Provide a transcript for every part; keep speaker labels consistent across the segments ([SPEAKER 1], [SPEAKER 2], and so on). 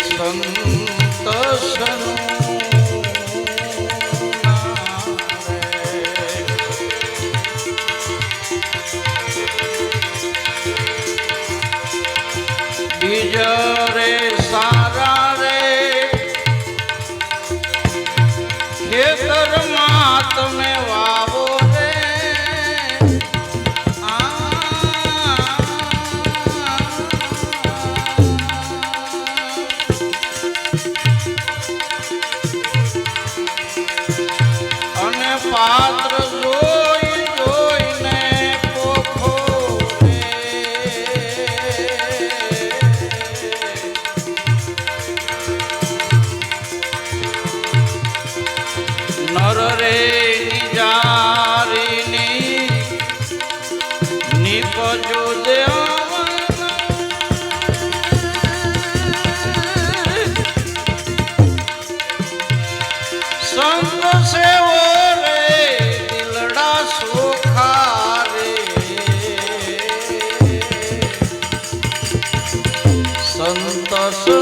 [SPEAKER 1] संतसन সন্তোষ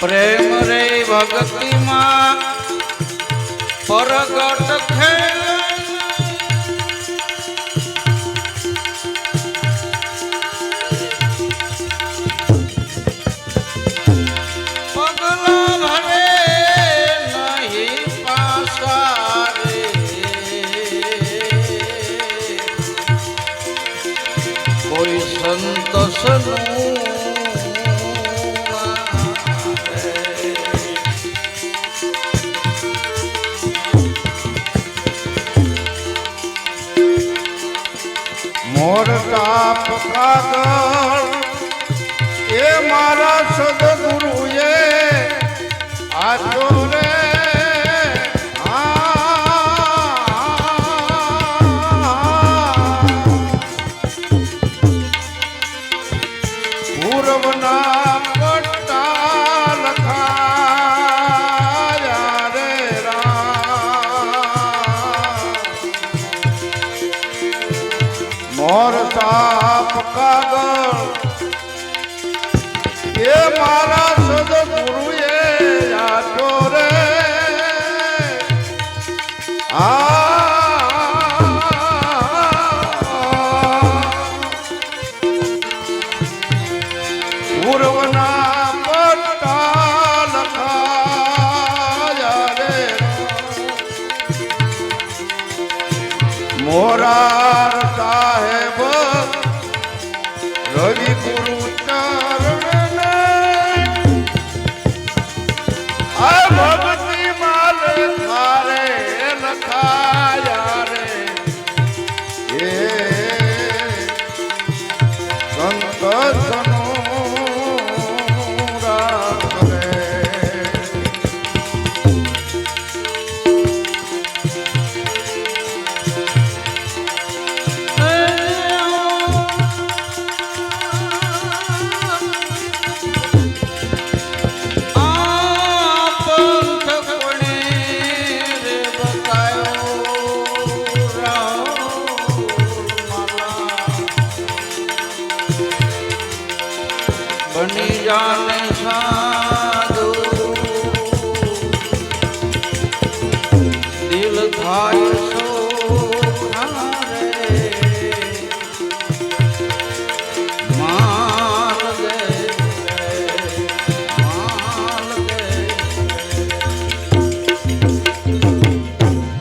[SPEAKER 2] પ્રેમ રે ભક્તિમાં પરગટ
[SPEAKER 1] પૂર્વના વટ્ટા લખાયા રે મોર સાપ કાગળ એ મારા કવિ ગુરુ